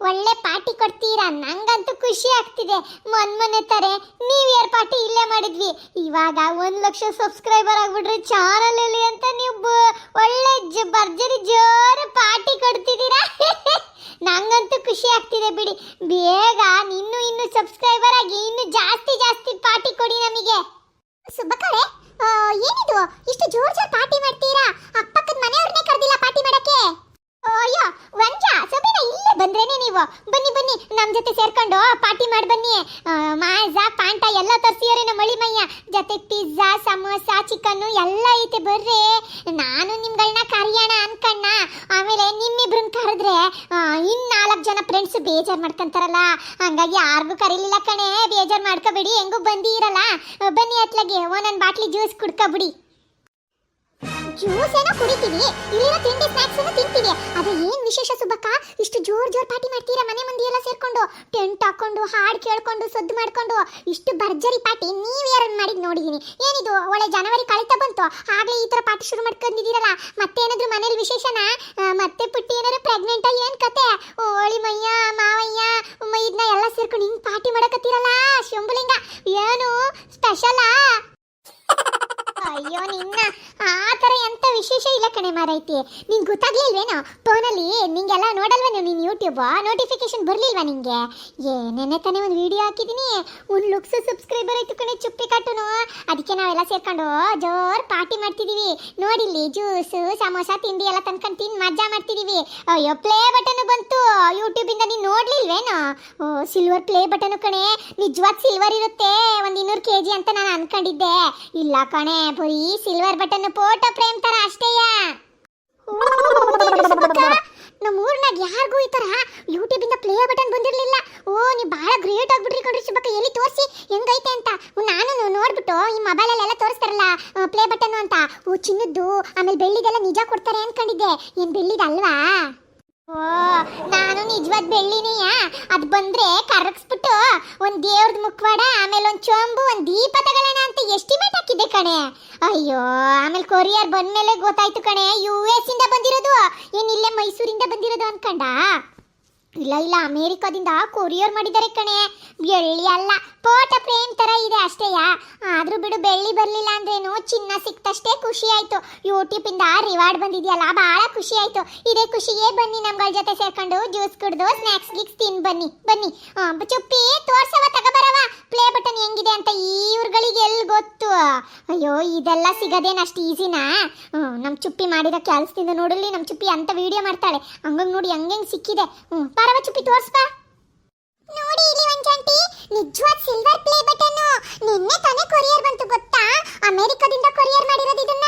ಒಳ್ಳೆ ಪಾರ್ಟಿ ಕೊಡ್ತೀರಾ? ನಂಗಂತೂ ಖುಷಿ ಆಗ್ತಿದೆ. ಮೊನ್ ಮೊನ್ನೆ ತಾರೆ ನ್ಯೂ ಇಯರ್ ಪಾರ್ಟಿ ಇಲ್ಲೇ ಮಾಡಿದ್ವಿ. ಇವಾಗ ಒಂದ್ ಲಕ್ಷ ಸಬ್ಸ್ಕ್ರೈಬರ್ ಆಗ್ಬಿಟ್ರೆ ಚಾನಲ್ ಅಲ್ಲಿ ಅಂತ ನೀವು ಒಳ್ಳೆ ಭರ್ಜರಿ ಜೋರು ಪಾರ್ಟಿ ಕೊಡ್ತಿದ್ದೀರಾ? ನಂಗಂತೂ ಖುಷಿ ಆಗ್ತಿದೆ ಬಿಡಿ. ಬೇಗ ಇನ್ನು ಇನ್ನು ಸಬ್ಸ್ಕ್ರೈಬರ್ ಆಗಿ ಇನ್ನು ಜಾಸ್ತಿ ಜಾಸ್ತಿ ಪಾರ್ಟಿ ಕೊಡಿ ನಮಗೆ. ಸುಬ್ಬಕ್ಕಳೆ ಏನಿದು? ಇಷ್ಟು ಜೋರ್ ಜೋರ್ ಪಾರ್ಟಿ ಮಾಡ್ತೀರಾ? ಅಕ್ಕಪಕ್ಕದ ಮನೆಯವ್ರನ್ನೇ ಕರೆದಿಲ್ಲ. ಅಯ್ಯೋ ವಂಜಾ ಸಬಿನ ಇಲ್ಲೇ ಬಂದ್ರೇನೆ ನೀವು? ಬನ್ನಿ ಬನ್ನಿ ನಮ್ಮ ಜೊತೆ ಸೇರ್ಕೊಂಡು ಪಾರ್ಟಿ ಮಾಡಿ ಬನ್ನಿ. ಮಾಜಾ ಪಾಂಟ ಎಲ್ಲ ತರ್ಸಿಯೋರೆ ನಮ್ಮ ಮಳಿಮಯ್ಯ ಜೊತೆ ಪಿಜ್ಜಾ ಸಮೋಸ ಚಿಕನ್ ಎಲ್ಲ ಐತೆ ಬರ್ರಿ. ನಾನು ನಿಮ್ಗಳನ್ನ ಕರಿಯೋಣ ಅನ್ಕಣ್ಣ. ಆಮೇಲೆ ನಿಮ್ಮಿಬ್ರನ್ನ ಕರೆದ್ರೆ ಆ, ಇನ್ ನಾಲ್ಕು ಜನ ಫ್ರೆಂಡ್ಸ್ ಬೇಜಾರ್ ಮಾಡ್ಕೊಂತಾರಲ್ಲ. ಹಂಗಾಗಿ ಯಾರಿಗೂ ಕರೀಲಿಲ್ಲ ಕಣೆ. ಬೇಜಾರ್ ಮಾಡ್ಕೋಬೇಡಿ ಹೆಂಗೂ ಬಂದಿರಲ್ಲ. ಬನ್ನಿ ಅತ್ಲಾಗೆ ಒಂದೊಂದು ಬಾಟ್ಲಿ ಜ್ಯೂಸ್ ಕುಡ್ಕೊಬಿಡಿ ಜ್ಯೂಸ್ ಏನೋ ಕುಡಿತೀವಿ ಇಲ್ಲಿರೋ ತಿಂಡಿ ಸ್ನಾಕ್ಸ್ ಅನ್ನು ತಿಂತೀವಿ ಅದು ಏನ್ ವಿಶೇಷ ಸುಬ್ಬಕ್ಕ? ಇಷ್ಟು ಜೋರ್ ಜೋರ್ ಪಾರ್ಟಿ ಮಾಡ್ತೀರಾ ಮನೆ ಮಂದಿ ಎಲ್ಲ ಸೇರ್ಕೊಂಡು? ಟೆಂಟ್ ಹಾಕೊಂಡು, ಹಾಡ್ ಕೇಳ್ಕೊಂಡು, ಸದ್ದು ಮಾಡ್ಕೊಂಡು. ಇಷ್ಟು ಭರ್ಜರಿ ಪಾರ್ಟಿ ನೀವ್ ಯಾರನ್ನ ಮಾಡಿದ್ ನೋಡಿದೀನಿ. ಏನಿದು? ಒಳ್ಳೆ ಜನವರಿ ಕಳಿತಾ ಬಂತು. ಆಗ್ಲೇ ಈ ತರ ಪಾರ್ಟಿ ಶುರು ಮಾಡ್ಕೊಂಡಿದ್ದೀರಲ್ಲ ಏನಾದ್ರು ಮನೇಲಿ ವಿಶೇಷನಾ? ಮತ್ತೆ ಪುಟ್ಟಿ ಏನಾದ್ರು ಪ್ರೆಗ್ನೆಂಟ್ ಏನ್ ಕತೆ ಓಳಿ ಮಯ್ಯ ಮಾವಯ್ಯ ಇದನ್ನ ಎಲ್ಲ ಸೇರ್ಕೊಂಡು ಹಿಂಗ್ ಪಾರ್ಟಿ ಮಾಡಕತ್ತೀರಲ್ಲ ಶಂಭುಲಿಂಗ ಏನು ಸ್ಪೆಷಲಾ ಅಯ್ಯೋ, ನಿನ್ನ ಆ ಥರ ಎಂತ ವಿಶೇಷ ಇಲ್ಲ ಕಣೆ ಮಾರೈತಿ. ನಿಂಗೆ ಗೊತ್ತಾಗ್ಲಿಲ್ವೇನೋ ಫೋನಲ್ಲಿ ನಿಂಗೆಲ್ಲ ನೋಡಲ್ವೇನೋ ನೀನು ಯೂಟ್ಯೂಬ್ ನೋಟಿಫಿಕೇಶನ್ ಬರ್ಲಿಲ್ವಾ ನಿಂಗೆ? ನೆನ್ನೆ ತಾನೇ ಒಂದು ವಿಡಿಯೋ ಹಾಕಿದ್ದೀನಿ ಒಂದು ಲುಕ್ಸ್ ಸಬ್ಸ್ಕ್ರೈಬರ್ ಆಯ್ತು ಕಣೆ ಚುಪ್ಪಿ ಕಟ್ಟುನು ಅದಕ್ಕೆ ನಾವೆಲ್ಲ ಸೇರ್ಕೊಂಡು ಜೋರ್ ಪಾರ್ಟಿ ಮಾಡ್ತಿದೀವಿ. ನೋಡಿಲ್ಲಿ ಜ್ಯೂಸು ಸಮೋಸ, ತಿಂಡಿ ಎಲ್ಲ ತಂದ್ಕೊಂಡು ತಿಂದು ಮಜಾ ಮಾಡ್ತಿದೀವಿ. ಅಯ್ಯೋ ಪ್ಲೇ ಬಟನ್ ಬಂತು. ಯೂಟ್ಯೂಬಿಂದ ನೀನು ನೋಡ್ಲಿಲ್ವೇನೋ? ಓ ಸಿಲ್ವರ್ ಪ್ಲೇ ಬಟನ್ ಕಣೆ. ನಿಜವಾದ ಸಿಲ್ವರ್ ಇರುತ್ತೆ. ಒಂದು ಇನ್ನೂರು ಕೆ ಜಿ ಅಂತ ನಾನು ಅನ್ಕೊಂಡಿದ್ದೆ. ಇಲ್ಲ ಕಣೆ ಬರೀ ಸಿಲ್ವರ್ ಬಟನ್ ಫೋಟೋ ಫ್ರೇಮ್ ತರ ಅಷ್ಟೇಯ? ನಮ್ಮ ಊರ್ನಾಗ ಯಾರಿಗೂ ಈ ತರ ಯೂಟ್ಯೂಬ್ ಇಂದ ಪ್ಲೇ ಬಟನ್ ಬಂದಿರ್ಲಿಲ್ಲ. ಓ ನೀ ಬಹಳ ಗ್ರೇಟ್ ಆಗ್ಬಿಟ್ರಿ ಕಣ್ರಿ ಸುಬ್ಬಕ್ಕ ಎಲ್ಲಿ ತೋರಿಸಿ? ಹೆಂಗೈತೆ ಅಂತ? ನಾನು ನೋಡ್ಬಿಟ್ಟು ಈ ಮೊಬೈಲಲ್ಲೆಲ್ಲ ತೋರಿಸ್ತಾರಲ್ಲ ಪ್ಲೇ ಬಟನ್ ಅಂತ. ಓ, ಚಿನ್ನದ್ದು, ಆಮೇಲೆ ಬೆಳ್ಳಿದೆಲ್ಲ ನಿಜ ಕೊಡ್ತಾರೆ ಅನ್ಕೊಂಡಿದ್ದೆ. ಏನ್ ಬೆಳ್ಳಿದಲ್ವಾ? ಓ, ನಾನು ನಿಜವಾದ ಬೆಳ್ಳಿನೇಯ? ಅದ್ ಬಂದ್ರೆ ಕರಗಿಸ್ಬಿಟ್ಟು ಒಂದ್ ದೇವ್ರದ್ ಮುಖವಾಡ, ಆಮೇಲೆ ಒಂದ್ ಚೊಂಬು, ಒಂದ್ ದೀಪ ತಗೊಳ್ಳೋಣ ಅಂತ ಎಸ್ಟಿಮೇಟ್ ಹಾಕಿದ್ದೆ ಕಣೆ. ಅಯ್ಯೋ, ಆಮೇಲೆ ಕೊರಿಯರ್ ಬಂದ್ಮೇಲೆ ಗೊತ್ತಾಯ್ತು ಕಣೆ ಯು ಎಸ್ ಇಂದ ಬಂದಿರೋದು. ಏನಿಲ್ಲೇ ಮೈಸೂರಿಂದ ಬಂದಿರೋದು ಅನ್ಕಂಡ? ಇಲ್ಲ ಇಲ್ಲ, ಅಮೇರಿಕಾದಿಂದ ಕೊರಿಯರ್ ಮಾಡಿದ್ದಾರೆ ಕಣೆ. ಬೆಳ್ಳಿ ಅಲ್ಲ, ಪೋಟ ಫ್ರೇಮ್ ತರ ಇದೆ ಅಷ್ಟೇಯಾ. ಆದ್ರೂ ಬಿಡು, ಬೆಳ್ಳಿ ಬರ್ಲಿಲ್ಲ ಅಂದ್ರೇನು? ಚಿನ್ನ ಸಿಕ್ತಷ್ಟೇ ಖುಷಿ ಆಯ್ತು. ಯೂಟ್ಯೂಬ್ ಇಂದ ರಿವಾರ್ಡ್ ಬಂದಿದೆಯಲ್ಲ ಬಹಳ ಖುಷಿ ಆಯ್ತು. ಇದೇ ಖುಷಿಗೆ ಬನ್ನಿ ನಮ್ಗಳ ಜೊತೆ ಸೇರ್ಕೊಂಡು ಜ್ಯೂಸ್ ಕುಡ್ದು ಸ್ನಾಕ್ಸ್ ಗಿಕ್ಸ್ ತಿನ್ ಬನ್ನಿ ಬನ್ನಿ. ಚುಪ್ಪಿ ತೋರ್ಸವ ತಗೋಬರವ ಪ್ಲೇ ಬಟನ್ ಹೆಂಗಿದೆ ಅಂತ ಇವ್ರುಗಳಿಗೆ ಎಲ್ಲಿ ಗೊತ್ತು? ಅಯ್ಯೋ, ಇದೆಲ್ಲ ಸಿಗದೇನ ಅಷ್ಟು ಈಸಿನಾ ನಮ್ಮ ನಮ್ ಚುಪ್ಪಿ ಮಾಡಿದ ಕೆಲಸದಿಂದ ನೋಡಲಿ ನಮ್ ಚುಪ್ಪಿ ಅಂತ ವಿಡಿಯೋ ಮಾಡ್ತಾಳೆ. ಹಂಗಂಗ್ ನೋಡಿ ಹಂಗೆ ಸಿಕ್ಕಿದೆ. ಹ್ಮ್, ಪಾರವ ಚುಪ್ಪಿ ತೋರ್ಸ್ಬಾ ನೋಡಿ ಇಲ್ಲಿ ಜಂಟಿ. ನಿಜವಾದ ಸಿಲ್ವರ್ ಪ್ಲೇ ಬಟನ್ ನಿನ್ನೆ ತಾನೇ ಕೊರಿಯರ್ ಬಂತು, ಗೊತ್ತಾ? ಅಮೆರಿಕದಿಂದ ಕೊರಿಯರ್ ಮಾಡಿರೋದು ಇದನ್ನ.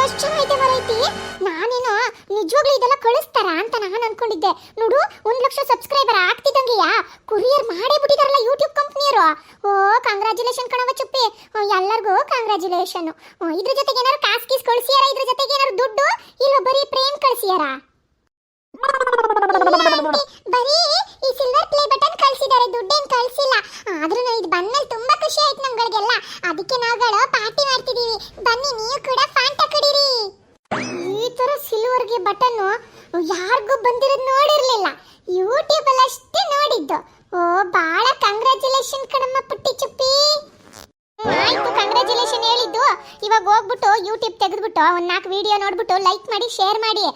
ಎಷ್ಟು ಚೆನ್ನಾಗೈತೆ ಮರೈತಿ ನಾನೇನೋ ನಿಜವಾಗ್ಲೂ ಇದೆಲ್ಲ ಕಳಿಸ್ತಾರ ಅಂತ ನಾನು ಅನ್ಕೊಂಡಿದ್ದೆ. ನೋಡು, ಒಂದ್ ಲಕ್ಷ ಸಬ್ಸ್ಕ್ರೈಬರ್ ಆಗ್ತಿದ್ದಂಗೆಯ? ಕೊರಿಯರ್ ಮಾಡೇ ಬಿಟ್ಟಿದಾರಲ್ಲ ಯೂಟ್ಯೂಬ್ ಕಂಪ್ನಿಯರು ಓ ಕಂಗ್ರಾಚುಲೇಷನ್ ಕಣವ ಚುಪ್ಪಿ. ಎಲ್ಲರಿಗೂ ಕಂಗ್ರಾಚುಲೇಷನ್ ಇದ್ರ ಜೊತೆಗೆ ಏನಾದ್ರು ಕಾಸ್ ಕೀಸ್ ಕಳಿಸಿಯಾರ? ಇದ್ರ ಜೊತೆಗೆ ಏನಾದ್ರು ದುಡ್ಡು? ಇಲ್ಲ ಬರೀ ಪ್ರೇಮ್ ಕಳಿಸಿಯಾರ? ಬರೀ ಈ ಸಿಲ್ವರ್ ಪ್ಲೇ ಬಟನ್ ಕಳ್ಸಿದ್ದಾರೆ, ದುಡ್ಡೇನ್ ಕಳ್ಸಿಲ್ಲ. ಆದ್ರೂ ಇದು ಬಂದ್ಮೇಲೆ ತುಂಬಾ ಖುಷಿ ಆಯ್ತು ನಮ್ಗಳಿಗೆಲ್ಲ. ಅದಕ್ಕೆ ನಾವುಗಳು ಪಾರ್ಟಿ ಮಾಡ್ತಿದೀವಿ. ಬನ್ನಿ, ನೀವು ಕೂಡ ಫಾಂಟ ಕುಡೀರಿ. ಈ ತರ ಸಿಲ್ವರ್ಗೆ ಬಟನ್ ಯಾರಿಗೂ ಬಂದಿರೋದು ನೋಡಿರ್ಲಿಲ್ಲ. ಯೂಟ್ಯೂಬ್ ಅಲ್ಲಿ ಅಷ್ಟೇ ನೋಡಿದ್ದು. ಓ ಬಹಳ ಕಂಗ್ರಾಚುಲೇಷನ್ ಕಣಮ್ಮ ಪುಟ್ಟಿ ಚುಪ್ಪಿ. ಆಯ್ತು ಹೇಳಿದ್ದು ಇವಾಗ ಹೋಗ್ಬಿಟ್ಟು ಯೂಟ್ಯೂಬ್ ತೆಗೆದ್ಬಿಟ್ಟು ಒಂದ್ ನಾಲ್ಕು ವಿಡಿಯೋ ನೋಡ್ಬಿಟ್ಟು ಲೈಕ್ ಮಾಡಿ ಶೇರ್ ಮಾಡಿ.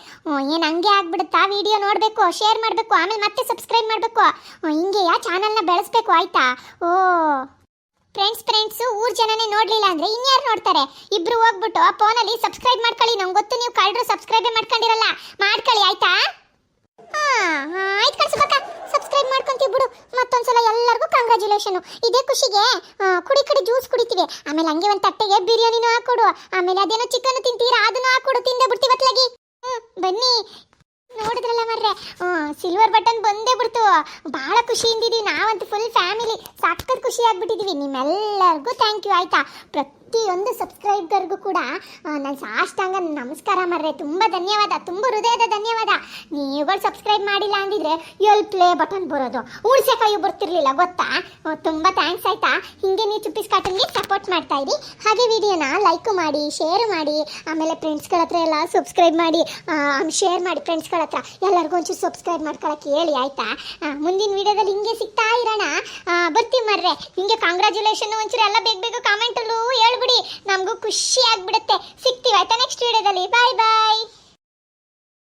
ಏನ್ ಹಂಗೆ ಆಗ್ಬಿಡುತ್ತಾ ವಿಡಿಯೋ ನೋಡ್ಬೇಕು ಶೇರ್ ಮಾಡಬೇಕು, ಆಮೇಲೆ ಮತ್ತೆ ಸಬ್ಸ್ಕ್ರೈಬ್ ಮಾಡಬೇಕು. ಹಿಂಗೆಯ ಚಾನಲ್ನ ಬೆಳೆಸ್ಬೇಕು, ಆಯ್ತಾ? ಓ. ಫ್ರೆಂಡ್ಸ್ ಫ್ರೆಂಡ್ಸು ಊರ್ ಜನನೇ ನೋಡ್ಲಿಲ್ಲ ಅಂದ್ರೆ ಇನ್ಯಾರು ನೋಡ್ತಾರೆ? ಇಬ್ರು ಹೋಗ್ಬಿಟ್ಟು ಆ ಫೋನಲ್ಲಿ ಸಬ್ಸ್ಕ್ರೈಬ್ ಮಾಡ್ಕೊಳ್ಳಿ. ನಂಗೆ ಗೊತ್ತು, ನೀವು ಕಳ್ರು ಸಬ್ಸ್ಕ್ರೈಬೇ ಮಾಡ್ಕೊಂಡಿರಲ್ಲ. ಮಾಡ್ಕೊಳ್ಳಿ, ಆಯ್ತಾ? ಆಯ್ತು ಕಳ್ಸಬೇಕ ಸಬ್ಸ್ಕ್ರೈಬ್ ಮಾಡ್ಕೊಂತೀವಿ ಬಿಡು. ಮತ್ತೊಂದ್ಸಲ ಎಲ್ಲರಿಗೂ ಕಂಗ್ರಾಚುಲೇಷನ್ ಇದೇ ಖುಷಿಗೆ ಕುಡಿ ಕಡೆ ಜ್ಯೂಸ್ ಕುಡಿತೀವಿ. ಆಮೇಲೆ ಹಂಗೆ ಒಂದು ತಟ್ಟೆಗೆ ಬಿರಿಯಾನಿನೂ ಹಾಕೊಡು. ಆಮೇಲೆ ಅದೇನೋ ಚಿಕನ್ ತಿಂತೀರಾ, ಅದನ್ನು ಹಾಕೊಡು, ತಿಂದೇ ಬಿಡ್ತೀವಿ ಅತ್ಲಾಗಿ. ಹ್ಞೂ ಬನ್ನಿ. ನೋಡಿದ್ರಲ್ಲ ಮರ್ರೆ. ಸಿಲ್ವರ್ ಬಟನ್ ಬಂದೇ ಬಿಡ್ತು. ಬಹಳ ಖುಷಿಯಿಂದಿದೀವಿ ನಾವಂತೂ ಫುಲ್ ಫ್ಯಾಮಿಲಿ ಸಖತ್ ಖುಷಿ ಆಗ್ಬಿಟ್ಟಿದೀವಿ. ನಿಮ್ಮೆಲ್ಲರಿಗೂ ಥ್ಯಾಂಕ್ ಯು ಆಯ್ತಾ? ಪ್ರತಿ ಪ್ರತಿಯೊಂದು ಸಬ್ಸ್ಕ್ರೈಬರ್ಗೂ ಕೂಡ ನನ್ನ ಸಾಷ್ಟಾಂಗ ನಮಸ್ಕಾರ ಮಾಡ್ರೆ. ತುಂಬ ಧನ್ಯವಾದ, ತುಂಬ ಹೃದಯದ ಧನ್ಯವಾದ. ನೀವುಗಳು ಸಬ್ಸ್ಕ್ರೈಬ್ ಮಾಡಿಲ್ಲ ಅಂದಿದ್ರೆ ಎಲ್ ಪ್ಲೇ ಬಟನ್ ಬರೋದು. ಉಳ್ಸೆಕಾಯಿ ಬರ್ತಿರ್ಲಿಲ್ಲ, ಗೊತ್ತಾ? ತುಂಬ ಥ್ಯಾಂಕ್ಸ್ ಆಯ್ತಾ? ಹಿಂಗೆ ನೀವು ಚುಪ್ಪಿಸ್ ಕಾಟನ್ಗೆ ಸಪೋರ್ಟ್ ಮಾಡ್ತಾ ಇರಿ. ಹಾಗೆ ವಿಡಿಯೋನ ಲೈಕ್ ಮಾಡಿ, ಶೇರ್ ಮಾಡಿ, ಆಮೇಲೆ ಫ್ರೆಂಡ್ಸ್ಗಳ ಹತ್ರ ಎಲ್ಲ ಸಬ್ಸ್ಕ್ರೈಬ್ ಮಾಡಿ ಶೇರ್ ಮಾಡಿ ಫ್ರೆಂಡ್ಸ್ಗಳ ಹತ್ರ. ಎಲ್ಲರಿಗೂ ಒಂಚೂರು ಸಬ್ಸ್ಕ್ರೈಬ್ ಮಾಡ್ಕೊಳಕ್ಕೆ ಹೇಳಿ, ಆಯ್ತಾ? ಮುಂದಿನ ವಿಡಿಯೋದಲ್ಲಿ ಹಿಂಗೆ ಸಿಗ್ತಾ ಇರೋಣ. ಆ, ನಿಮಗೆ ಕಾಂಗ್ರ್ಯಾಚುಲೇಷನ್ ಒಂಚೂರು ಎಲ್ಲ ಬೇಗ ಬೇಗ ಕಾಮೆಂಟಲ್ಲೂ ಹೇಳ್ಬಿಡಿ. ನಮಗೂ ಖುಷಿ ಆಗ್ಬಿಡುತ್ತೆ. ಸಿಗ್ತೀವಿ ಆಯ್ತಾ ನೆಕ್ಸ್ಟ್ ವಿಡಿಯೋದಲ್ಲಿ ಬಾಯ್ ಬಾಯ್